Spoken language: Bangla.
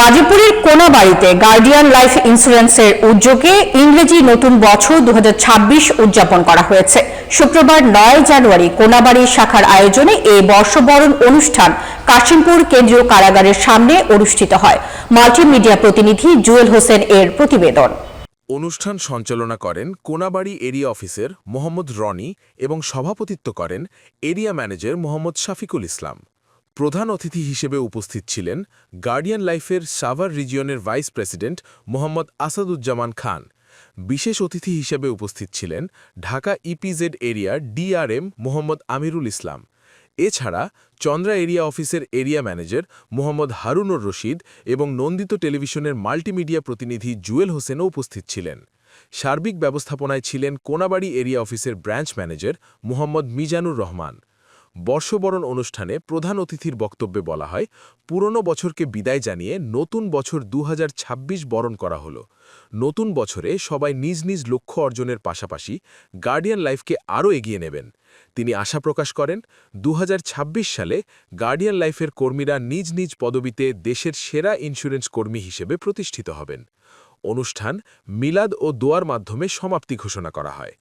গাজীপুরের কোনাবাড়িতে গার্ডিয়ান লাইফ ইন্স্যুরেন্সের উদ্যোগে ইংরেজি নতুন বছর দু হাজার ছাব্বিশ উদযাপন করা হয়েছে। শুক্রবার নয় জানুয়ারি কোনাবাড়ি শাখার আয়োজনে এই বর্ষবরণ অনুষ্ঠান কাশিমপুর কেন্দ্রীয় কারাগারের সামনে অনুষ্ঠিত হয়। মাল্টিমিডিয়া প্রতিনিধি জুয়েল হোসেন এর প্রতিবেদন। অনুষ্ঠান সঞ্চালনা করেন কোনাবাড়ি এরিয়া অফিসের মোহাম্মদ রনি এবং সভাপতিত্ব করেন এরিয়া ম্যানেজার মোহাম্মদ শাফিকুল ইসলাম। প্রধান অতিথি হিসেবে উপস্থিত ছিলেন গার্ডিয়ান লাইফের সাভার রিজিয়নের ভাইস প্রেসিডেন্ট মোহাম্মদ আসাদুজ্জামান খান। বিশেষ অতিথি হিসেবে উপস্থিত ছিলেন ঢাকা ইপিজেড এরিয়ার ডিআরএম মোহাম্মদ আমিরুল ইসলাম। এছাড়া চন্দ্রা এরিয়া অফিসের এরিয়া ম্যানেজার মোহাম্মদ হারুনুর রশিদ এবং নন্দিত টেলিভিশনের মাল্টিমিডিয়া প্রতিনিধি জুয়েল হোসেনও উপস্থিত ছিলেন। সার্বিক ব্যবস্থাপনায় ছিলেন কোনাবাড়ি এরিয়া অফিসের ব্রাঞ্চ ম্যানেজার মোহাম্মদ মিজানুর রহমান। বর্ষবরণ অনুষ্ঠানে প্রধান অতিথির বক্তব্যে বলা হয়, পুরনো বছরকে বিদায় জানিয়ে নতুন বছর দু হাজার ছাব্বিশ বরণ করা হলো। নতুন বছরে সবাই নিজ নিজ লক্ষ্য অর্জনের পাশাপাশি গার্ডিয়ান লাইফকে আরও এগিয়ে নেবেন। তিনি আশা প্রকাশ করেন দু হাজার ছাব্বিশ সালে গার্ডিয়ান লাইফের কর্মীরা নিজ নিজ পদবিতে দেশের সেরা ইন্স্যুরেন্স কর্মী হিসেবে প্রতিষ্ঠিত হবেন। অনুষ্ঠান মিলাদ ও দোয়ার মাধ্যমে সমাপ্তি ঘোষণা করা হয়।